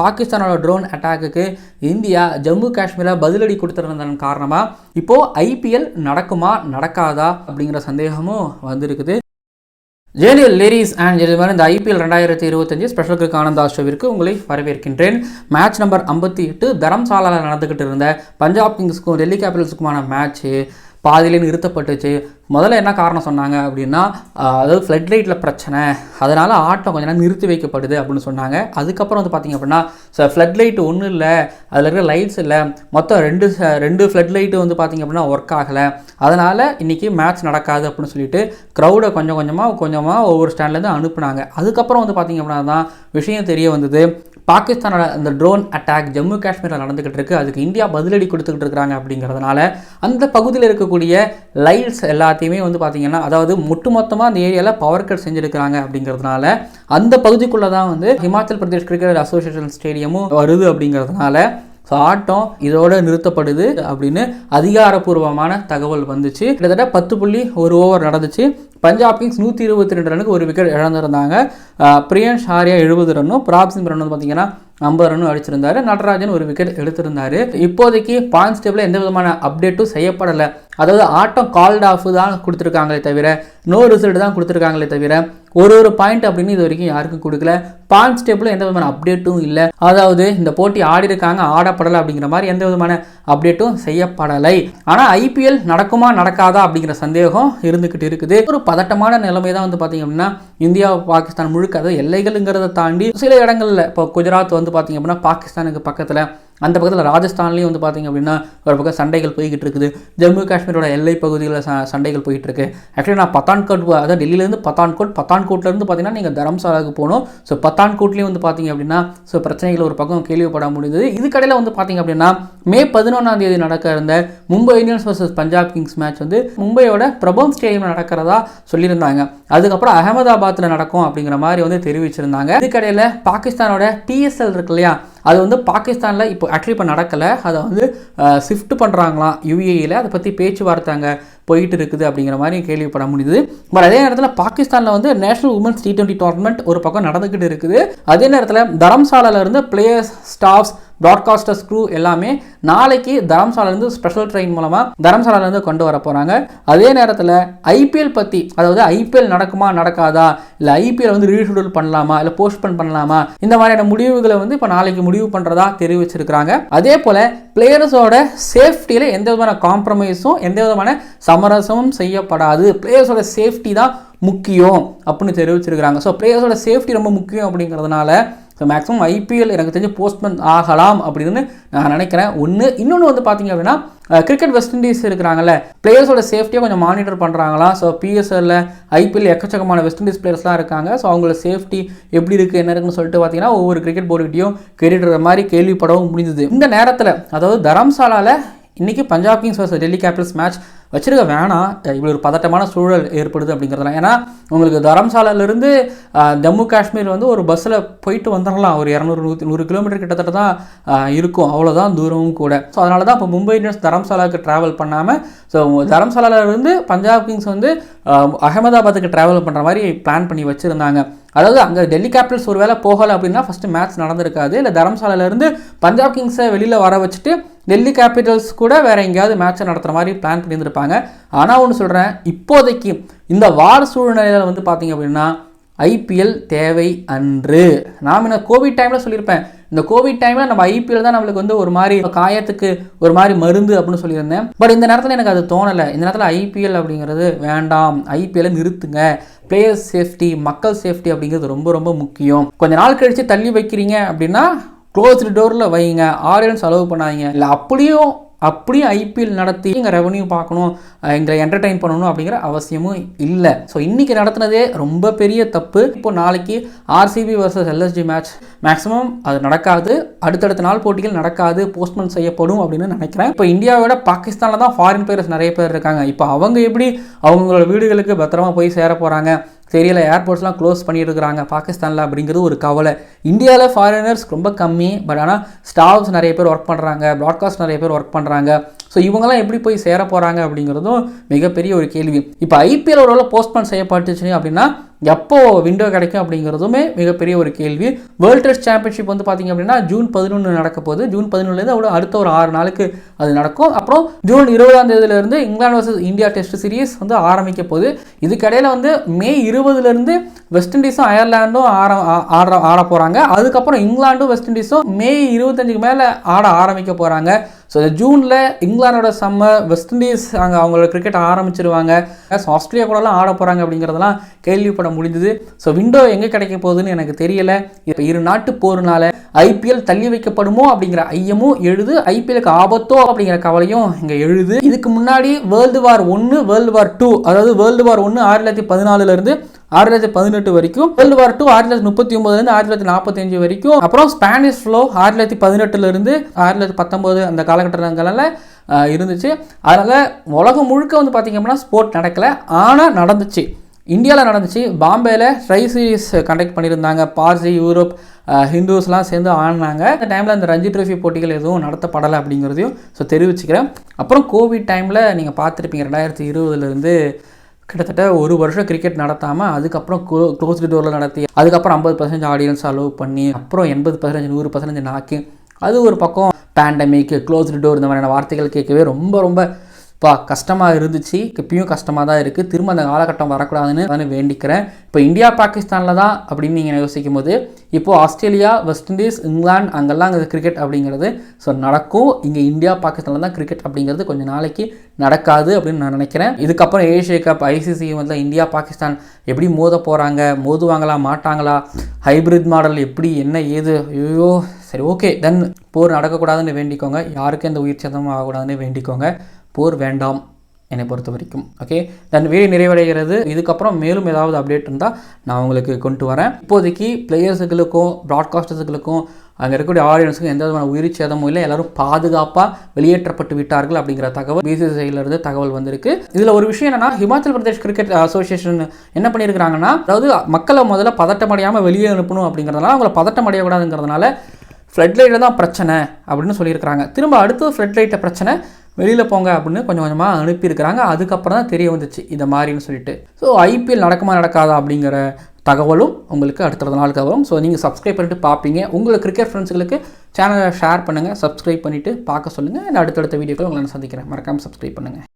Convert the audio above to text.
பாகிஸ்தானோட drone அட்டாக்குக்கு India Jammu காஷ்மீரில் பதிலடி கொடுத்துருந்ததன் காரணமாக இப்போது ஐபிஎல் நடக்குமா நடக்காதா அப்படிங்கிற சந்தேகமும் வந்திருக்குது. ஜேனியல் லேடிஸ் அண்ட் ஜென்டில்மேன் இந்த ஐபிஎல் ரெண்டாயிரத்தி இருபத்தஞ்சு ஸ்பெஷல் கிரிக் ஆனந்தா ஷோவிற்கு உங்களை வரவேற்கின்றேன். மேட்ச் நம்பர் ஐம்பத்தி எட்டு தரம்சாலாவில் நடந்துக்கிட்டு இருந்த பஞ்சாப் கிங்ஸுக்கும் டெல்லி கேபிட்டல்ஸுக்குமான மேட்ச்சு பாதியிலே நிறுத்தப்பட்டுச்சு. முதல்ல என்ன காரணம் சொன்னாங்க அப்படின்னா அதாவது ஃப்ளட் லைட்டில் பிரச்சனை அதனால் ஆட்டம் கொஞ்ச நேரம் நிறுத்தி வைக்கப்படுது அப்படின்னு சொன்னாங்க. அதுக்கப்புறம் வந்து பார்த்திங்க அப்படின்னா ஸோ ஃப்ளட் லைட் ஒன்றும் இல்லை அதில் இருக்கிற லைட்ஸ் இல்லை மொத்தம் ரெண்டு ரெண்டு ஃப்ளட் லைட்டு வந்து பார்த்திங்க அப்படின்னா ஒர்க் ஆகலை. அதனால் இன்றைக்கி மேட்ச் நடக்காது அப்படின்னு சொல்லிட்டு க்ரௌடை கொஞ்சம் கொஞ்சமாக கொஞ்சமாக ஒவ்வொரு ஸ்டாண்ட்லேருந்து அனுப்புனாங்க. அதுக்கப்புறம் வந்து பார்த்திங்க அப்படின்னா தான் விஷயம் தெரிய வந்தது. பாகிஸ்தானோட அந்த ட்ரோன் அட்டாக் ஜம்மு காஷ்மீரில் நடந்துக்கிட்டு இருக்கு. அதுக்கு இந்தியா பதிலடி கொடுத்துக்கிட்டு இருக்கிறாங்க அப்படிங்கிறதுனால அந்த பகுதியில் இருக்கக்கூடிய லைட்ஸ் எல்லாத்தையுமே வந்து பார்த்திங்கன்னா அதாவது ஒட்டுமொத்தமாக அந்த ஏரியாவில் பவர் கட் செஞ்சுருக்கிறாங்க அப்படிங்கிறதுனால அந்த பகுதிக்குள்ளே தான் வந்து ஹிமாச்சல் பிரதேஷ் கிரிக்கெட் அசோசியேஷன் ஸ்டேடியமும் வருது அப்படிங்கிறதுனால ஸோ ஆட்டம் இதோட நிறுத்தப்படுது அப்படின்னு அதிகாரப்பூர்வமான தகவல் வந்துச்சு. கிட்டத்தட்ட பத்து புள்ளி ஒரு ஓவர் நடந்துச்சு. பஞ்சாப் கிங்ஸ் நூற்றி இருபத்தி ரெண்டு ரனுக்கு ஒரு விக்கெட் இழந்திருந்தாங்க. பிரியன்ஷ் ஆர்யா எழுபது ரன்னும் பிராப்சிங் ரன் வந்து பார்த்தீங்கன்னா ஐம்பது ரன்னும் அடிச்சிருந்தாரு. நடராஜன் ஒரு விக்கெட் எடுத்திருந்தாரு. இப்போதைக்கு பாயிண்ட்ஸ் டேபிளில் எந்த விதமான அப்டேட்டும் செய்யப்படலை. அதாவது ஆட்டம் கால்ட் ஆஃப் தான் கொடுத்துருக்காங்களே தவிர நோ ரிசல்ட் தான் கொடுத்துருக்காங்களே தவிர ஒரு ஒரு பாயிண்ட் அப்படின்னு இது வரைக்கும் யாருக்கும் கொடுக்கல. பாயிண்ட்ஸ் டேபிளில் எந்த விதமான அப்டேட்டும் இல்லை. அதாவது இந்த போட்டி ஆடி இருக்காங்க ஆடப்படலை அப்படிங்கிற மாதிரி எந்த விதமான அப்டேட்டும் செய்யப்படலை. ஆனால் ஐபிஎல் நடக்குமா நடக்காதா அப்படிங்கிற சந்தேகம் இருந்துக்கிட்டு இருக்குது. ஒரு பதட்டமான நிலைமை தான் வந்து பார்த்தீங்க அப்படின்னா இந்தியா பாகிஸ்தான் முழுக்க அதாவது எல்லைகள்ங்கிறத தாண்டி சில இடங்கள்ல இப்போ குஜராத் வந்து பார்த்தீங்க அப்படின்னா பாகிஸ்தானுக்கு பக்கத்தில் அந்த பக்கத்தில் ராஜஸ்தான்லேயும் வந்து பார்த்தீங்க அப்படின்னா ஒரு பக்கம் சண்டைகள் போய்கிட்டு இருக்குது. ஜம்மு காஷ்மீரோட எல்லை பகுதிகளில் ச சண்டைகள் போயிட்டு இருக்கு. ஆக்சுவலி நான் பத்தான்கோட் அதாவது டெல்லியிலேருந்து பத்தான்கோட் பத்தான்கோட்லேருந்து பார்த்தீங்கன்னா நீங்கள் தரம்சாலாவுக்கு போகணும். ஸோ பத்தான்கோட்லேயும் வந்து பார்த்தீங்க அப்படின்னா ஸோ பிரச்சனைகள் ஒரு பக்கம் கேள்விப்பட முடியுது இதுக்கடையில் வந்து பார்த்தீங்க அப்படின்னா மே பதினொன்றாம் தேதி நடக்க இருந்த Mumbai Indians versus Punjab Kings match வந்து மும்பையோட பிரபம் ஸ்டேடியம் நடக்கிறதா சொல்லியிருந்தாங்க. அதுக்கப்புறம் அகமதாபாத்தில் நடக்கும் அப்படிங்கிற மாதிரி வந்து தெரிவிச்சிருந்தாங்க. இதுக்கடையில் பாகிஸ்தானோட பிஎஸ்எல் இருக்கு இல்லையா? அது வந்து பாகிஸ்தானில் இப்போ ஆக்சுவலி இப்போ நடக்கலை. அதை வந்து ஷிஃப்ட் பண்ணுறாங்களாம் யுஏஇயில் அதை பற்றி பேச்சுவார்த்தை அங்கே போயிட்டு இருக்குது அப்படிங்கிற மாதிரி கேள்விப்பட முடியுது. பட் அதே நேரத்தில் பாகிஸ்தானில் வந்து national women's T twenty tournament ஒரு பக்கம் நடந்துக்கிட்டு இருக்குது. அதே நேரத்தில் தரம்சாலால இருந்து பிளேயர்ஸ் ஸ்டாஃப்ஸ் ப்ராட்காஸ்டர்ஸ் க்ரூ எல்லாமே நாளைக்கு தரம்சாலேருந்து ஸ்பெஷல் ட்ரெயின் மூலமாக தரம்சாலாலேருந்து கொண்டு வர போகிறாங்க அதே நேரத்தில் ஐபிஎல் பற்றி அதாவது ஐபிஎல் நடக்குமா நடக்காதா இல்லை ஐபிஎல் வந்து ரீஷெடியூல் பண்ணலாமா இல்லை போஸ்ட்போன் பண்ணலாமா இந்த மாதிரியான முடிவுகளை வந்து இப்போ நாளைக்கு முடிவு பண்ணுறதா தெரிவிச்சிருக்கிறாங்க. அதே போல் பிளேயர்ஸோட சேஃப்டியில் எந்த விதமான காம்ப்ரமைஸும் எந்த விதமான சமரசமும் செய்யப்படாது. பிளேயர்ஸோட சேஃப்டி தான் முக்கியம் அப்படின்னு தெரிவிச்சிருக்கிறாங்க. ஸோ பிளேயர்ஸோட சேஃப்டி ரொம்ப முக்கியம் அப்படிங்கிறதுனால ஸோ மேக்ஸிமம் ஐபிஎல் எனக்கு தெரிஞ்சு போஸ்ட்மென் ஆகலாம் அப்படின்னு நான் நினைக்கிறேன். ஒன்று இன்னொன்று வந்து பார்த்தீங்க அப்படின்னா கிரிக்கெட் வெஸ்ட் இண்டீஸ் இருக்கிறாங்கல்ல பிளேயர்ஸோட சேஃப்டியை கொஞ்சம் மானிட்டர் பண்ணுறாங்களாம் ஸோ பிஎஸ்எல்ல ஐபிஎல் எக்கச்சக்கமான வெஸ்ட் இண்டீஸ் பிளேயர்ஸ்லாம் இருக்காங்க. ஸோ அவங்களோட சேஃப்டி எப்படி இருக்குது என்ன இருக்குன்னு சொல்லிட்டு பார்த்தீங்கன்னா ஒவ்வொரு கிரிக்கெட் போர்டுகிட்டையும் கேட்டுற மாதிரி கேள்விப்படவும் முடிஞ்சது. இந்த நேரத்தில் அதாவது தரம்சாலாவில் இன்றைக்கி Punjab Kings versus Delhi Capitals match வச்சிருக்க வேணாம். இப்படி ஒரு பதட்டமான சூழல் ஏற்படுது அப்படிங்கிறதுலாம் ஏன்னா உங்களுக்கு தரம்சாலாலேருந்து ஜம்மு காஷ்மீர் வந்து ஒரு பஸ்ஸில் போயிட்டு வந்துடலாம் ஒரு இரநூறு நூற்றி நூறு கிலோமீட்டர் கிட்டத்தட்ட தான் இருக்கும். அவ்வளோதான் தூரமும் கூட. ஸோ அதனால தான் இப்போ மும்பை இந்தியன்ஸ் தரம்சாலாவுக்கு ட்ராவல் பண்ணாமல் ஸோ தரம்சாலாவிலேருந்து பஞ்சாப் கிங்ஸ் வந்து அகமதாபாத்துக்கு ட்ராவல் பண்ணுற மாதிரி பிளான் பண்ணி வச்சுருந்தாங்க. அதாவது அங்கே டெல்லி கேபிட்டல்ஸ் ஒரு வேளை போகலை அப்படின்னா ஃபஸ்ட்டு மேட்ச் நடந்திருக்காது. இல்லை தரம்சாலாலேருந்து பஞ்சாப் கிங்ஸை வெளியில் வர வச்சுட்டு டெல்லி கேபிட்டல்ஸ் கூட வேறு எங்கேயாவது மேட்ச்சை நடத்துகிற மாதிரி பிளான் பண்ணியிருந்திருப்பாங்க. ஆனால் ஒன்று சொல்கிறேன் இப்போதைக்கு இந்த வார் சூழ்நிலையில் வந்து பார்த்திங்க அப்படின்னா ஐபிஎல் தேவை அன்று. நாம் என்ன கோவிட் டைமில் சொல்லியிருப்பேன். இந்த கோவிட் டைமில் நம்ம ஐபிஎல் தான் நம்மளுக்கு வந்து ஒரு மாதிரி காயத்துக்கு ஒரு மாதிரி மருந்து அப்படின்னு சொல்லியிருந்தேன். பட் இந்த நேரத்தில் எனக்கு அது தோணலை. இந்த நேரத்தில் ஐபிஎல் அப்படிங்கிறது வேண்டாம். ஐபிஎல்லை நிறுத்துங்க. பிளேயர் சேஃப்டி மக்கள் சேஃப்டி அப்படிங்கிறது ரொம்ப ரொம்ப முக்கியம். கொஞ்ச நாள் கழித்து தள்ளி வைக்கிறீங்க அப்படின்னா க்ளோஸ்டு டோரில் வைங்க ஆடியன்ஸ் அலோவ் பண்ணாதீங்க. இல்லை அப்படியும் அப்படியும் ஐபிஎல் நடத்தி எங்கள் ரெவன்யூ பார்க்கணும் எங்களை என்டர்டைன் பண்ணணும் அப்படிங்கிற அவசியமும் இல்லை. ஸோ இன்றைக்கி நடத்துனதே ரொம்ப பெரிய தப்பு. இப்போ நாளைக்கு RCB versus LSG match maximum அது நடக்காது. அடுத்தடுத்த நாள் போட்டிகள் நடக்காது. போஸ்ட்மெண்ட் செய்யப்படும் அப்படின்னு நினைக்கிறேன். இப்போ இந்தியாவோட பாகிஸ்தானில் தான் ஃபாரின் பிளேயர்ஸ் நிறைய பேர் இருக்காங்க. இப்போ அவங்க எப்படி அவங்களோட வீடுகளுக்கு பத்திரமா போய் சேர போகிறாங்க தெரியல ஏர்போர்ட்ஸ்லாம் க்ளோஸ் பண்ணிட்டு இருக்கிறாங்க பாகிஸ்தானில் அப்படிங்கிறது ஒரு கவலை. இந்தியாவில் ஃபாரினர்ஸ் ரொம்ப கம்மி பட் ஆனால் ஸ்டாஃப்ஸ் நிறைய பேர் ஒர்க் பண்ணுறாங்க ப்ராட்காஸ்ட் நிறைய பேர் ஒர்க் பண்ணுறாங்க ஸோ இவங்கெல்லாம் எப்படி போய் சேர போகிறாங்க அப்படிங்கிறதும் மிகப்பெரிய ஒரு கேள்வி. இப்போ ஐபிஎல் ஒரு போஸ்ட்போன் செய்யப்பட்டுச்சு அப்படின்னா எப்போ விண்டோ கிடைக்கும் அப்படிங்கிறதுமே மிகப்பெரிய ஒரு கேள்வி. வேர்ல்ட் டெஸ்ட் சாம்பியன்ஷிப் வந்து பார்த்தீங்க அப்படின்னா ஜூன் பதினொன்று நடக்க போகுது. ஜூன் பதினொன்றுலேருந்து அவ்வளோ அடுத்த ஒரு ஆறு நாளுக்கு அது நடக்கும். அப்புறம் ஜூன் இருபதாம் தேதியிலேருந்து England versus India test series வந்து ஆரம்பிக்க போகுது. இதுக்கடையில் வந்து மே இருபதுலேருந்து வெஸ்ட் இண்டீஸும் அயர்லாண்டும் ஆர ஆட ஆட போகிறாங்க அதுக்கப்புறம் இங்கிலாண்டும் வெஸ்ட் இண்டீஸும் மே இருபத்தஞ்சுக்கு மேலே ஆட ஆரம்பிக்க போகிறாங்க ஸோ ஜூனில் இங்கிலாந்தோட சம்மர் வெஸ்ட் இண்டீஸ் அங்கே அவங்களோட கிரிக்கெட் ஆரம்பிச்சிருவாங்க. ஸோ ஆஸ்திரேலியா கூடலாம் ஆட போகிறாங்க அப்படிங்கிறதெல்லாம் கேள்விப்பட்ட கேள்விப்பட முடிந்தது. ஸோ விண்டோ எங்கே கிடைக்க போகுதுன்னு எனக்கு தெரியலை. இப்போ இரு நாட்டு போறனால ஐபிஎல் தள்ளி வைக்கப்படுமோ அப்படிங்கிற ஐயமும் எழுது. ஐபிஎலுக்கு ஆபத்தோ அப்படிங்கிற கவலையும் இங்கே எழுது. இதுக்கு முன்னாடி வேர்ல்டு வார் ஒன்று வேர்ல்டு வார் டூ அதாவது வேர்ல்டு வார் ஒன்று ஆயிரத்தி தொள்ளாயிரத்தி பதினாலுலேருந்து ஆயிரத்தி தொள்ளாயிரத்தி பதினெட்டு வரைக்கும் வேர்ல்டு வார் டூ ஆயிரத்தி தொள்ளாயிரத்தி முப்பத்தி ஒன்பதுலேருந்து ஆயிரத்தி தொள்ளாயிரத்தி நாற்பத்தஞ்சு வரைக்கும் அப்புறம் ஸ்பானிஷ் ஃப்ளோ ஆயிரத்தி தொள்ளாயிரத்தி பதினெட்டுலேருந்து ஆயிரத்தி தொள்ளாயிரத்தி பத்தொம்போது அந்த காலகட்டங்களில் இருந்துச்சு. அதனால் உலகம் முழுக்க வந்து பார்த்திங்க அப்படின்னா ஸ்போர்ட் நடக்கலை. ஆனால் நடந்துச்சு. இந்தியாவில் நடந்துச்சு. பாம்பேயில் ட்ரை சீரீஸ் கண்டக்ட் பண்ணியிருந்தாங்க. பார்சி யூரோப் ஹிந்துஸ்லாம் சேர்ந்து ஆடினாங்க. அந்த டைமில் அந்த ரஞ்சி ட்ரோஃபி போட்டிகள் எதுவும் நடத்தப்படலை அப்படிங்கிறதையும் ஸோ தெரிவிச்சுக்கிறேன். அப்புறம் கோவிட் டைமில் நீங்கள் பார்த்துருப்பீங்க ரெண்டாயிரத்தி இருபதுலேருந்து கிட்டத்தட்ட ஒரு வருஷம் கிரிக்கெட் நடத்தாமல் அதுக்கப்புறம் க்ளோ க்ளோஸ்டு டோரில் நடத்தி அதுக்கப்புறம் ஐம்பது பர்சன்டேஜ் ஆடியன்ஸ் அலோவ் பண்ணி அப்புறம் எண்பது பர்சன்டேஜ் நூறு பர்சன்டேஜ் நாக்கி அது ஒரு பக்கம் பேண்டமிக் க்ளோஸ்டு டோர் இந்த மாதிரியான வார்த்தைகள் கேட்கவே ரொம்ப ரொம்ப பா கஷ்டமாக இருந்துச்சு. இப்பயும் கஷ்டமாக தான் இருக்குது திரும்ப அந்த காலகட்டம் வரக்கூடாதுன்னு நான் வேண்டிக்கிறேன். இப்போ இந்தியா பாகிஸ்தானில் தான் அப்படின்னு நீங்கள் யோசிக்கும் போது இப்போது ஆஸ்திரேலியா வெஸ்ட் இண்டீஸ் இங்கிலாந்து அங்கெல்லாம் அங்கே கிரிக்கெட் அப்படிங்கிறது. ஸோ நடக்கும். இங்கே இந்தியா பாகிஸ்தானில் தான் கிரிக்கெட் அப்படிங்கிறது கொஞ்சம் நாளைக்கு நடக்காது அப்படின்னு நான் நினைக்கிறேன். இதுக்கப்புறம் ஏஷியா கப் ஐசிசி வந்து இந்தியா பாகிஸ்தான் எப்படி மோத போகிறாங்க மோதுவாங்களா? மாட்டாங்களா? ஹைபிரிட் மாடல் எப்படி? என்ன ஏது? ஐயோ சரி ஓகே தென் போர் நடக்கக்கூடாதுன்னு வேண்டிக்கோங்க. யாருக்கும் எந்த உயிர் சேதமும் ஆகக்கூடாதுன்னு வேண்டிக்கோங்க. போர் வேண்டாம் என்னை பொறுத்த வரைக்கும். ஓகே தன் வீடியோ நிறைவடைகிறது. இதுக்கப்புறம் மேலும் ஏதாவது அப்டேட் இருந்தால் நான் உங்களுக்கு கொண்டு வரேன். இப்போதைக்கு பிளேயர்ஸுகளுக்கும் ப்ராட்காஸ்டர்ஸுகளுக்கும் அங்கே இருக்கக்கூடிய ஆடியன்ஸுக்கும் எந்த விதமான உயிர் சேதமும் இல்லை. எல்லாரும் பாதுகாப்பாக வெளியேற்றப்பட்டு விட்டார்கள் அப்படிங்கிற தகவல் பிசிசிஐலேருந்து தகவல் வந்திருக்கு. இதில் ஒரு விஷயம் என்னன்னா ஹிமாச்சல் பிரதேஷ் கிரிக்கெட் அசோசியேஷன் என்ன பண்ணியிருக்கிறாங்கன்னா அதாவது மக்களை முதல்ல பதட்டமடையாமல் வெளியே அனுப்பணும் அப்படிங்கிறதுனால அவங்கள பதட்டம் அடையக்கூடாதுங்கிறதுனால ஃப்ளட் லைட்டில் தான் பிரச்சனை அப்படின்னு சொல்லியிருக்கிறாங்க. திரும்ப அடுத்தது ஃப்ளட் லைட்டை பிரச்சனை வெளியில் போங்க அப்படின்னு கொஞ்சம் கொஞ்சமாக அனுப்பியிருக்கிறாங்க. அதுக்கப்புறம் தான் தெரிய வந்துச்சு இந்த மாதிரின்னு சொல்லிட்டு. ஸோ ஐபிஎல் நடக்குமா நடக்காதா அப்படிங்கிற தகவலும் உங்களுக்கு அடுத்த நாளுக்கு வரும். ஸோ நீங்கள் சப்ஸ்கிரைப் பண்ணிட்டு பார்ப்பீங்க. உங்களுக்கு கிரிக்கெட் ஃப்ரெண்ட்ஸுகளுக்கு சேனலை ஷேர் பண்ணுங்கள் சப்ஸ்கிரைப் பண்ணிவிட்டு பார்க்க சொல்லுங்கள் அடுத்தடுத்த வீடியோக்கள் உங்களை நான் சந்திக்கிறேன். மறக்காமல் சப்ஸ்கிரைப் பண்ணுங்கள்